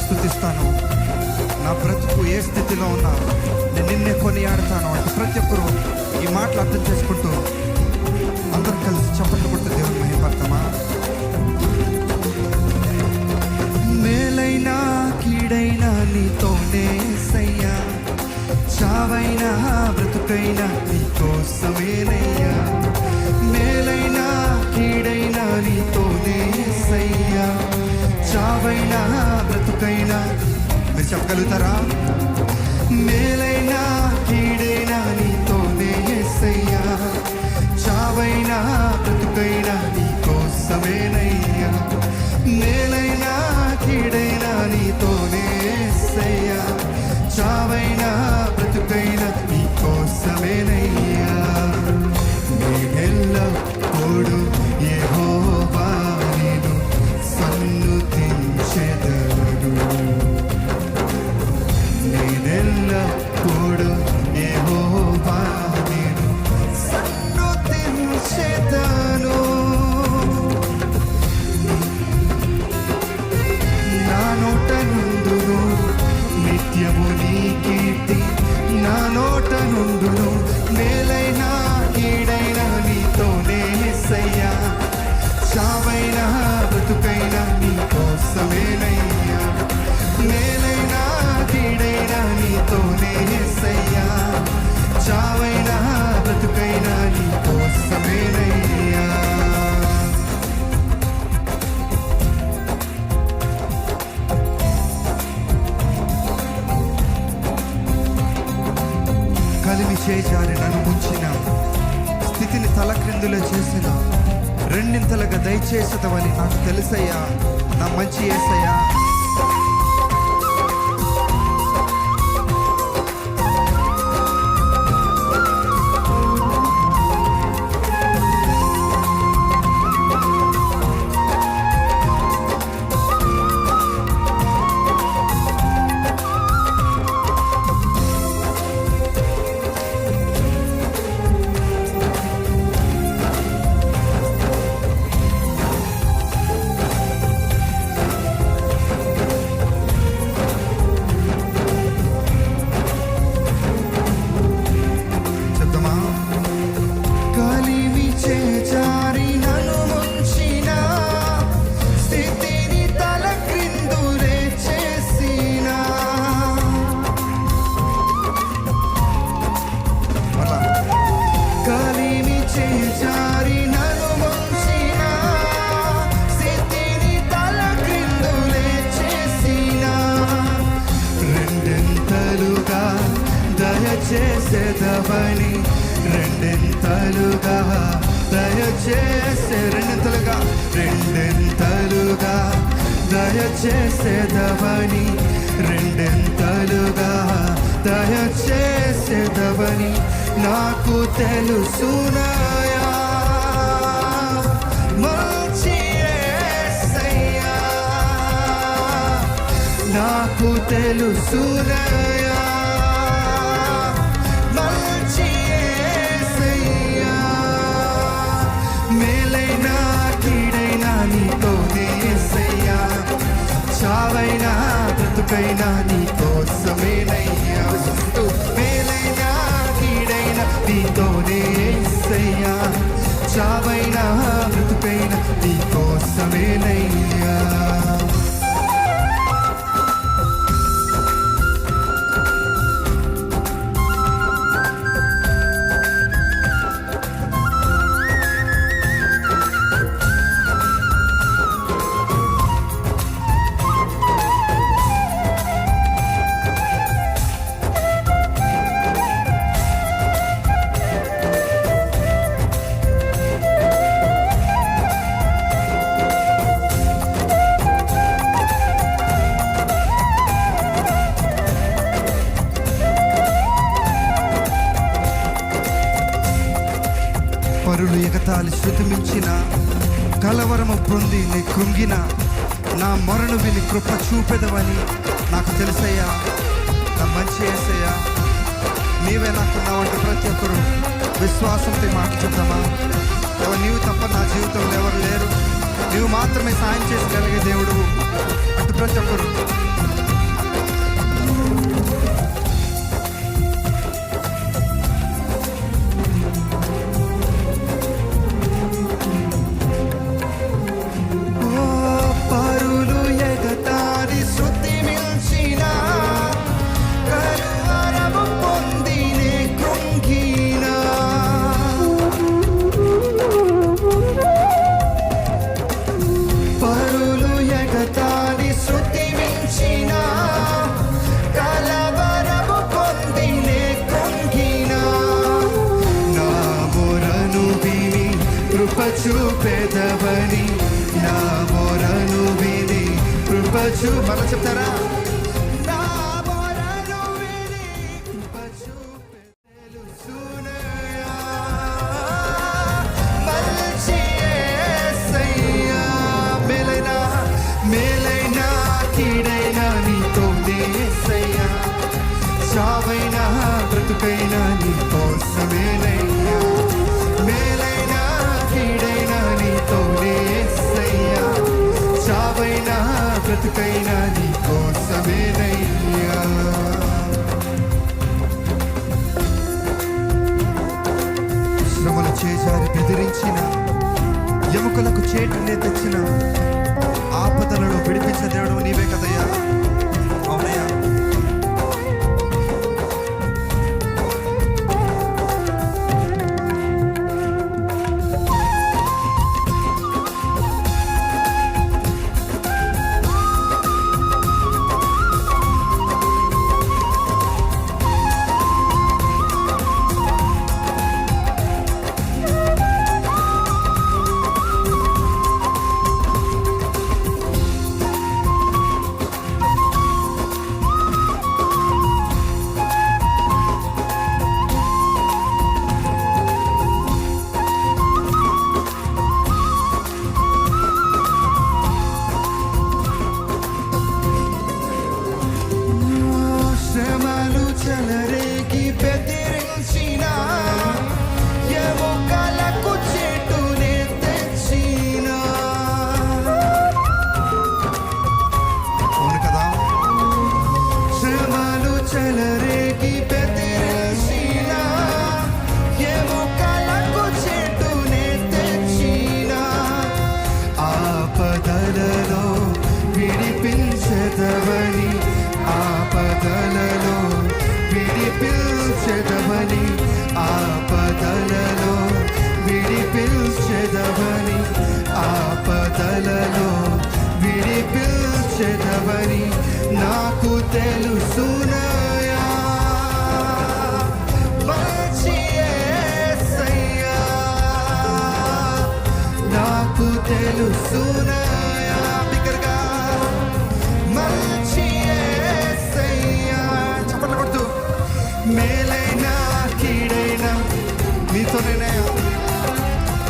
స్థుతిస్తాను. నా బ్రతుకు ఏ స్థితిలో ఉన్నా నేను నిన్నే కొనియాడతాను అంటే ప్రతి ఒక్కరు ఈ మాటలు అర్థం చేసుకుంటూ అందరూ కలిసి చప్పట్లు కొట్టు దేవుని మహిమపడతామా? మేలైనా కీడైనా నీతోనే సయ్యా. చావైనా బ్రతుకైనా నీకోసమేనయ్యా. మేలైనా కీడైనా నీతోనే సయ్యా. చావైనా బ్రతుకైనా మీరు చెప్పగలుగుతారా మేలైనా కీడైనా నీ స్థితిని తలక్రిందులో చేసిన రెండింతలుగా దయచేసేదవని నాకు తెలుసయ్యా. నా మంచి ఏసయ్యా. దయచేసేదవని రెండెంతలుగా దయచేసే రెండెంతలుగా రెండెంతలుగా దయచేసేదవని. రెండెంతలుగా దయచేసేదవని నాకు తెలుసునాయా. మంచి నాకు తెలుసునయా. బ్రతుకైనా నీ కోసమేనయ్యా ఎగతాళి శృతిమించిన కలవరము పొంది నీ కృంగిన నా మొరను విని కృప చూపెదవని నాకు తెలుసయ్యా. నా మంచి ఏసయ్యా. నీవే నాకున్నావంటే ప్రతి ఒక్కరు విశ్వాసంతో మాట చెప్తామా? ఎవరు నీవు తప్ప నా జీవితంలో ఎవరు లేరు. నీవు మాత్రమే సాయం చేయగలిగే దేవుడు అటు ప్రతి ఒక్కరు. చూపెదవని నా మొరను విని కృప చూ మరల చెప్తారా? నా మొరను విని కృప బ్రతుకైనా నీ కోసమేనయ్యా శ్రమలు చేశారు బెదిరించిన ఎముకలకు చేటునే తెచ్చిన ఆపదలను విడిపించదేవడం నీవే కదయ్యా. విడిపించదవని ఆపదలలో విడిపించదవని ఆపదలలో విడిపించదవని ఆపదలలో విడిపించదవని నాకు తెలుసునా? నీతోనేనయ్యా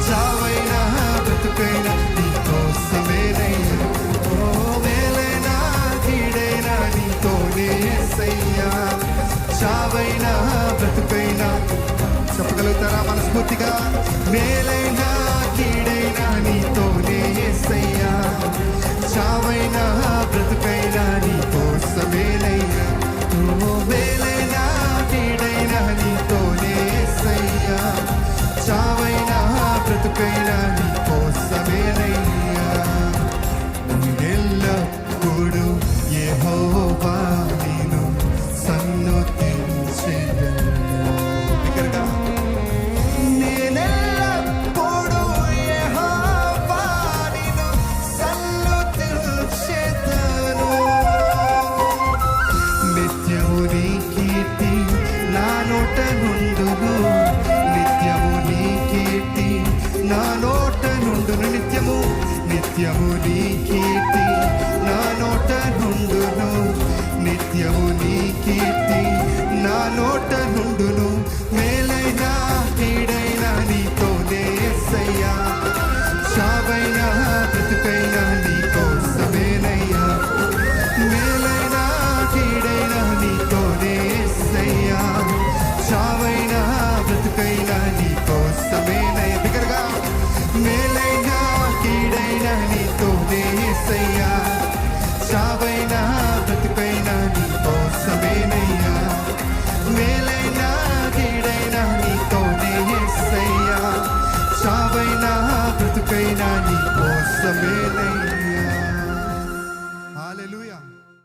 చావైనా బ్రతుకైనా నీకోసమేనయ్యా ఓ మేలైన కీడైనా నీతోనే యేసయ్యా చావైనా బ్రతుకైనా. చెప్పగలుగుతారా మనస్ఫూర్తిగా? మేలైనా యెహోవా నిన్ను సన్నుతించెదను. బిగ్గరగా. నేనెల్లప్పుడూ సన్నుతించెదను. నిత్యము నీ కీర్తి నా నోట నుండును నిత్యము నీ కీర్తి నా నోట నుండును నిత్యము నిత్యము నీ కీర్తి నోట నుండును మేలైనా కీడైన నీతోనే ఎస్సయ్యా. చావైనా బ్రతుకైనా నీ కోసమేనయ్యా మేలైన కీడైన నీతోనే ఎస్సయ్యా. చావైనా బ్రతుకైనా నీ కోసమేనయ్యా బిగ్గరగా మేలైన కీడైన నీతోనే ఎస్సయ్యా.